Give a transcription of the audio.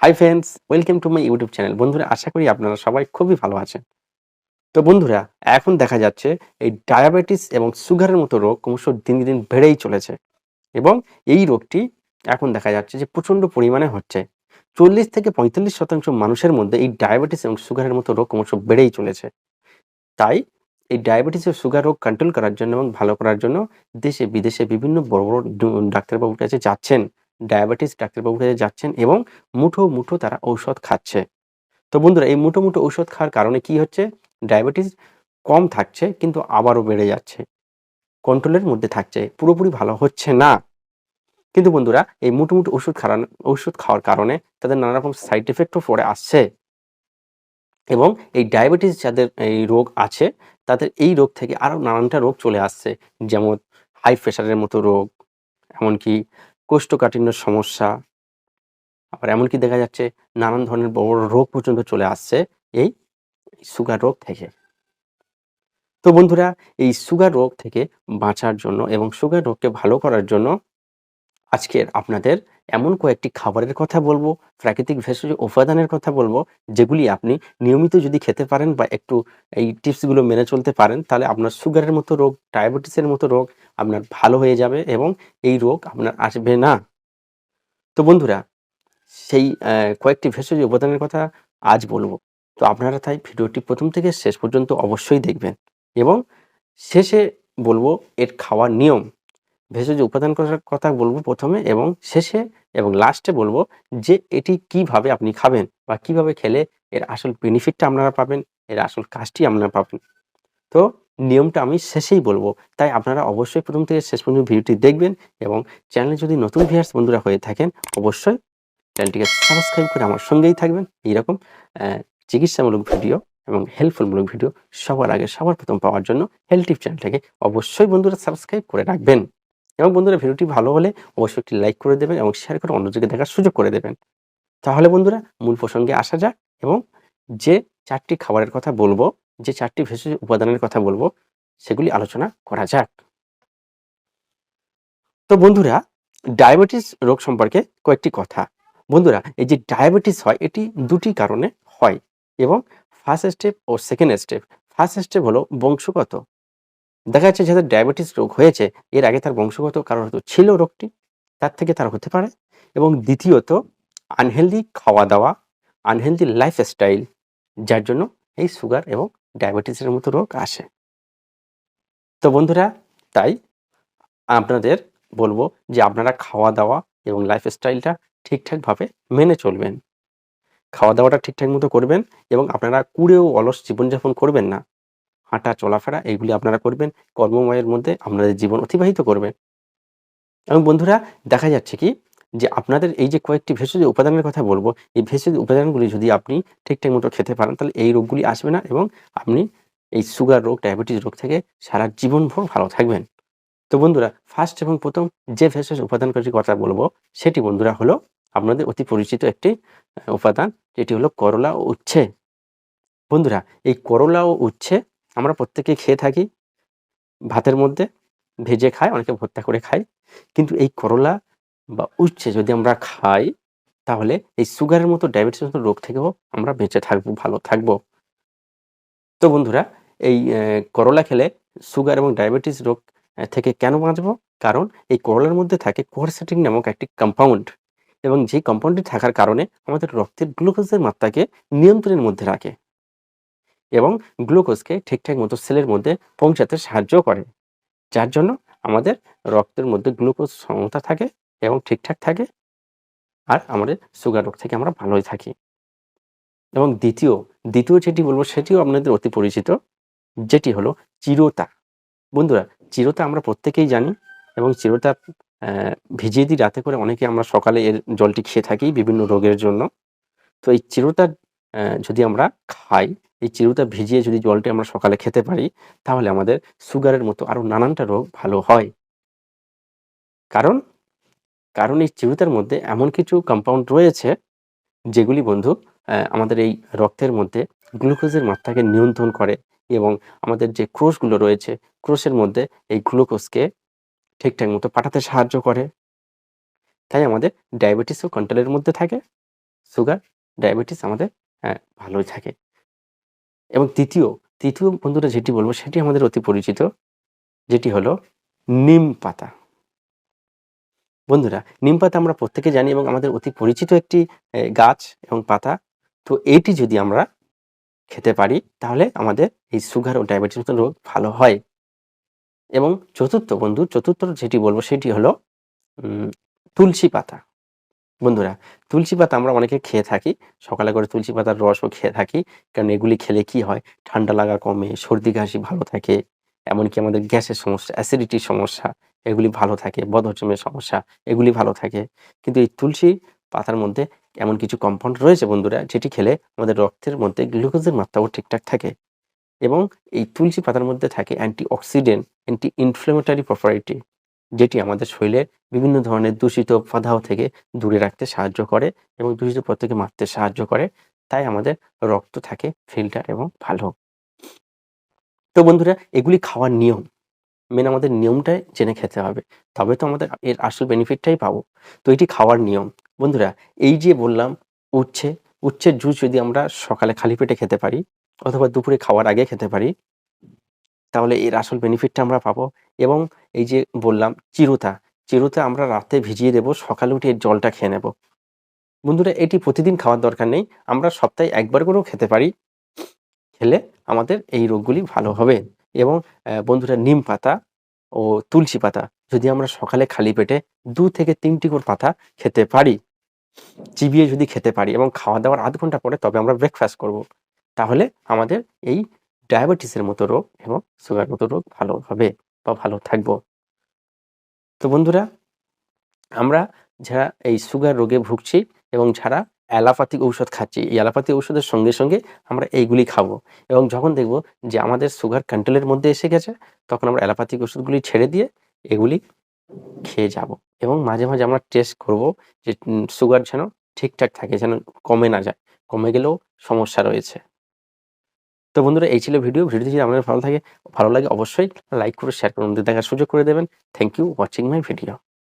Hi friends welcome to my YouTube channel বন্ধুরা, আশা করি আপনারা সবাই খুবই ভালো আছেন। তো বন্ধুরা, এখন দেখা যাচ্ছে এই ডায়াবেটিস এবং সুগারের মতো রোগ ক্রমশ দিন দিন বেড়েই চলেছে। এবং এই রোগটি এখন দেখা যাচ্ছে যে প্রচণ্ড পরিমাণে হচ্ছে। চল্লিশ থেকে পঁয়তাল্লিশ শতাংশ মানুষের মধ্যে এই ডায়াবেটিস এবং সুগারের মতো রোগ ক্রমশ বেড়েই চলেছে। তাই এই ডায়াবেটিস ও সুগার রোগ কন্ট্রোল করার জন্য এবং ভালো করার জন্য দেশে বিদেশে বিভিন্ন বড় বড় ডাক্তারবাবুর কাছে যাচ্ছেন। ডায়াবেটিস ডাক্তারবাবুর কাছে যাচ্ছেন এবং মুঠো মুঠো তারা ঔষধ খাচ্ছে। তো বন্ধুরা, এই মুঠো মুঠো ঔষধ খাওয়ার কারণে কি হচ্ছে? ডায়াবেটিস কম থাকছে, কিন্তু আবারও বেড়ে যাচ্ছে। কন্ট্রোলের মধ্যে থাকছে, পুরোপুরি ভালো হচ্ছে না। কিন্তু বন্ধুরা, এই মুঠো মুঠো ওষুধ খাওয়ার ওষুধ খাওয়ার কারণে তাদের নানা রকম সাইড এফেক্টও পড়ে আসছে। এবং এই ডায়াবেটিস যাদের এই রোগ আছে, তাদের এই রোগ থেকে আরও নানানটা রোগ চলে আসছে। যেমন হাই প্রেশারের মতো রোগ, এমনকি কোষ্ঠকাঠিন্যর সমস্যা, আবার এমনকি দেখা যাচ্ছে নানান ধরনের বড় বড় রোগ পর্যন্ত চলে আসছে এই সুগার রোগ থেকে। তো বন্ধুরা, এই সুগার রোগ থেকে বাঁচার জন্য এবং সুগার রোগকে ভালো করার জন্য আজকের আপনাদের এমন কয়েকটি খাবারের কথা বলব, প্রাকৃতিক ভেষজ উপাদানের কথা বলব, যেগুলি আপনি নিয়মিত যদি খেতে পারেন বা একটু এই টিপসগুলো মেনে চলতে পারেন, তাহলে আপনার সুগারের মতো রোগ, ডায়াবেটিসের মতো রোগ আপনার ভালো হয়ে যাবে এবং এই রোগ আপনার আসবে না। তো বন্ধুরা, সেই কয়েকটি ভেষজ উপাদানের কথা আজ বলব। তো আপনারা তাই ভিডিওটি প্রথম থেকে শেষ পর্যন্ত অবশ্যই দেখবেন এবং শেষে বলব, এর খাওয়ার নিয়ম। ভেষজ উপাদান কথা বলব প্রথমে এবং শেষে এবং লাস্টে বলব যে এটি কীভাবে আপনি খাবেন বা কীভাবে খেলে এর আসল বেনিফিটটা আপনারা পাবেন, এর আসল কাজটি আপনারা পাবেন। তো নিয়মটা আমি শেষেই বলব, তাই আপনারা অবশ্যই প্রথম থেকে শেষ পর্যন্ত ভিডিওটি দেখবেন এবং চ্যানেলে যদি নতুন ভিউয়ার্স বন্ধুরা হয়ে থাকেন, অবশ্যই চ্যানেলটিকে সাবস্ক্রাইব করে আমার সঙ্গেই থাকবেন। এইরকম চিকিৎসামূলক ভিডিও এবং হেল্পফুলমূলক ভিডিও সবার আগে সবার প্রথম পাওয়ার জন্য হেলথ টিপ চ্যানেলটাকে অবশ্যই বন্ধুরা সাবস্ক্রাইব করে রাখবেন। এবং বন্ধুরা ভিডিওটি ভালো হলে অবশ্যই একটি লাইক করে দেবেন এবং শেয়ার করে অন্যদিকে দেখার সুযোগ করে দেবেন। তাহলে বন্ধুরা মূল প্রসঙ্গে আসা যাক এবং যে চারটি খাবারের কথা বলব, যে চারটি ভেষজ উপাদানের কথা বলব, সেগুলি আলোচনা করা যাক। তো বন্ধুরা ডায়াবেটিস রোগ সম্পর্কে কয়েকটি কথা। বন্ধুরা, এই যে ডায়াবেটিস হয়, এটি দুটি কারণে হয় এবং ফার্স্ট স্টেপ ও সেকেন্ড স্টেপ ফার্স্ট স্টেপ হলো বংশগত দেখা যাচ্ছে যাদের ডায়াবেটিস রোগ হয়েছে, এর আগে তার বংশগত কারণ হয়তো ছিল রোগটি, তার থেকে তার হতে পারে। এবং দ্বিতীয়ত আনহেলদি খাওয়া দাওয়া আনহেলদি লাইফস্টাইল যার জন্য এই সুগার এবং ডায়াবেটিসের মতো রোগ আসে। তো বন্ধুরা, তাই আপনাদের বলব যে আপনারা খাওয়া দাওয়া এবং লাইফস্টাইলটা ঠিকঠাকভাবে মেনে চলবেন। খাওয়া দাওয়াটা ঠিকঠাক মতো করবেন এবং আপনারা কুড়েও অলস জীবনযাপন করবেন না। হাঁটা, চলাফেরা, এইগুলি আপনারা করবেন। কর্মময়ের মধ্যে আপনাদের জীবন অতিবাহিত করবেন। এবং বন্ধুরা, দেখা যাচ্ছে কি যে আপনাদের এই যে কয়েকটি ভেষজ উপাদানের কথা বলব, এই ভেষজ উপাদানগুলি যদি আপনি ঠিকঠাক মতো খেতে পারেন, তাহলে এই রোগগুলি আসবে না এবং আপনি এই সুগার রোগ, ডায়াবেটিস রোগ থেকে সারা জীবনভর ভালো থাকবেন। তো বন্ধুরা ফার্স্ট এবং প্রথম যে ভেষজ উপাদানটির কথা বলব, সেটি বন্ধুরা হলো আপনাদের অতি পরিচিত একটি উপাদান, যেটি হলো করলা ও উচ্ছে। বন্ধুরা, এই করলা ও উচ্ছে আমরা প্রত্যেকে খেয়ে থাকি, ভাতের মধ্যে ভেজে খাই, অনেকে ভর্তা করে খাই। কিন্তু এই করলা বা উচ্ছে যদি আমরা খাই, তাহলে এই সুগারের মতো ডায়াবেটিস মতো রোগ থেকেও আমরা বেঁচে থাকব, ভালো থাকব। তো বন্ধুরা, এই করলা খেলে সুগার এবং ডায়াবেটিস রোগ থেকে কেন বাঁচবো? কারণ এই করলার মধ্যে থাকে কোয়ারসেটিং নামক একটি কম্পাউন্ড এবং যেই কম্পাউন্ডটি থাকার কারণে আমাদের রক্তের গ্লুকোজের মাত্রাকে নিয়ন্ত্রণের মধ্যে রাখে। এবং গ্লুকোজকে ঠিকঠাক মতো সেলের মধ্যে পৌঁছাতে সাহায্য করে। যার জন্য আমাদের রক্তের মধ্যে গ্লুকোজ সমতা থাকে এবং ঠিকঠাক থাকে আর আমাদের সুগার রোগ থেকে আমরা ভালোই থাকি। এবং দ্বিতীয় দ্বিতীয় যেটি বলব সেটিও আপনাদের অতি পরিচিত, যেটি হলো চিরতা। বন্ধুরা, চিরতা আমরা প্রত্যেকেই জানি এবং চিরতা ভিজিয়ে দিই রাতে করে অনেকে আমরা সকালে এর জলটি খেয়ে থাকি বিভিন্ন রোগের জন্য। তো এই চিরতা যদি আমরা খাই এই চিরুটা ভিজিয়ে যদি জলটি আমরা সকালে খেতে পারি তাহলে আমাদের সুগারের মতো আরও নানানটা রোগ ভালো হয়। কারণ কারণ এই চিরুতার মধ্যে এমন কিছু কম্পাউন্ড রয়েছে যেগুলি বন্ধু আমাদের এই রক্তের মধ্যে গ্লুকোজের মাত্রাকে নিয়ন্ত্রণ করে এবং আমাদের যে ক্রোশগুলো রয়েছে ক্রোশের মধ্যে এই গ্লুকোজকে ঠিকঠাক মতো পাঠাতে সাহায্য করে। তাই আমাদের ডায়াবেটিসও কন্ট্রোলের মধ্যে থাকে সুগার ডায়াবেটিস আমাদের হ্যাঁ, ভালোই থাকে। এবং তৃতীয় তৃতীয় বন্ধুরা যেটি বলব সেটি আমাদের অতি পরিচিত, যেটি হলো নিম পাতা। বন্ধুরা, নিম পাতা আমরা প্রত্যেকে জানি এবং আমাদের অতি পরিচিত একটি গাছ এবং পাতা। তো এইটি যদি আমরা খেতে পারি, তাহলে আমাদের এই সুগার ও ডায়াবেটিস মতো রোগ ভালো হয়। এবং চতুর্থ বন্ধু, চতুর্থ যেটি বলব সেটি হলো তুলসী পাতা। বন্ধুরা, তুলসী পাতা আমরা অনেকে খেয়ে থাকি, সকালে করে তুলসী পাতার রসও খেয়ে থাকি, কারণ এগুলি খেলে কি হয়? ঠান্ডা লাগা কমে, সর্দি কাশি ভালো থাকে, এমনকি আমাদের গ্যাসের সমস্যা, অ্যাসিডিটির সমস্যা, এগুলি ভালো থাকে, বদহজমের সমস্যা, এগুলি ভালো থাকে। কিন্তু এই তুলসী পাতার মধ্যে এমন কিছু কম্পাউন্ড রয়েছে বন্ধুরা, যেটি খেলে আমাদের রক্তের মধ্যে গ্লুকোজের মাত্রাও ঠিকঠাক থাকে এবং এই তুলসী পাতার মধ্যে থাকে antioxidant anti inflammatory property যেটি আমাদের শরীরের বিভিন্ন ধরনের দূষিত প্রদাহ থেকে দূরে রাখতে সাহায্য করে এবং দূষিত পদার্থ থেকে মারতে সাহায্য করে। তাই আমাদের রক্ত থাকে ফিল্টার এবং ভালো। তো বন্ধুরা, এগুলি খাওয়ার নিয়ম। মেন আমাদের নিয়মটাই জেনে খেতে হবে। তবে তো আমাদের এর আসল বেনিফিটটাই পাবো। তো এটি খাওয়ার নিয়ম। বন্ধুরা, এই যে বললাম, উচ্ছে। উচ্ছের জুস যদি আমরা সকালে খালি পেটে খেতে পারি, অথবা দুপুরে খাওয়ার আগে খেতে পারি তাহলে এর আসল বেনিফিটটা আমরা পাবো। এবং এই যে বললাম চিরুতা চিরুতা আমরা রাতে ভিজিয়ে দেব, সকালে উঠে এর জলটা খেয়ে নেব। বন্ধুরা, এটি প্রতিদিন খাওয়ার দরকার নেই, আমরা সপ্তাহে একবার করেও খেতে পারি। খেলে আমাদের এই রোগগুলি ভালো হবে। এবং বন্ধুরা, নিম পাতা ও তুলসী পাতা যদি আমরা সকালে খালি পেটে দু থেকে তিনটি করে পাতা খেতে পারি, চিবিয়ে যদি খেতে পারি এবং খাওয়া দাওয়ার আধ ঘণ্টা পরে তবে আমরা ব্রেকফাস্ট করব, তাহলে আমাদের এই ডায়াবেটিসের মতো রোগ এবং সুগার মতো রোগ ভালো হবে বা ভালো থাকব। তো বন্ধুরা, আমরা যারা এই সুগার রোগে ভুগছি এবং যারা অ্যালোপ্যাথিক ঔষধ খাচ্ছি, এই অ্যালোপ্যাথিক ঔষধের সঙ্গে সঙ্গে আমরা এইগুলি খাব এবং যখন দেখব যে আমাদের সুগার কন্ট্রোলের মধ্যে এসে গেছে, তখন আমরা অ্যালোপ্যাথিক ওষুধগুলি ছেড়ে দিয়ে এগুলি খেয়ে যাব এবং মাঝে মাঝে আমরা টেস্ট করব যে সুগার যেন ঠিকঠাক থাকে, যেন কমে না যায়, কমে গেলেও সমস্যা রয়েছে। তো বন্ধুরা, এই ছিল ভিডিও ভিডিওটি যদি আপনাদের ভালো থাকে, ভালো লাগে অবশ্যই লাইক করে শেয়ার করুন দেখার সুযোগ করে দেবেন। Thank you watching my video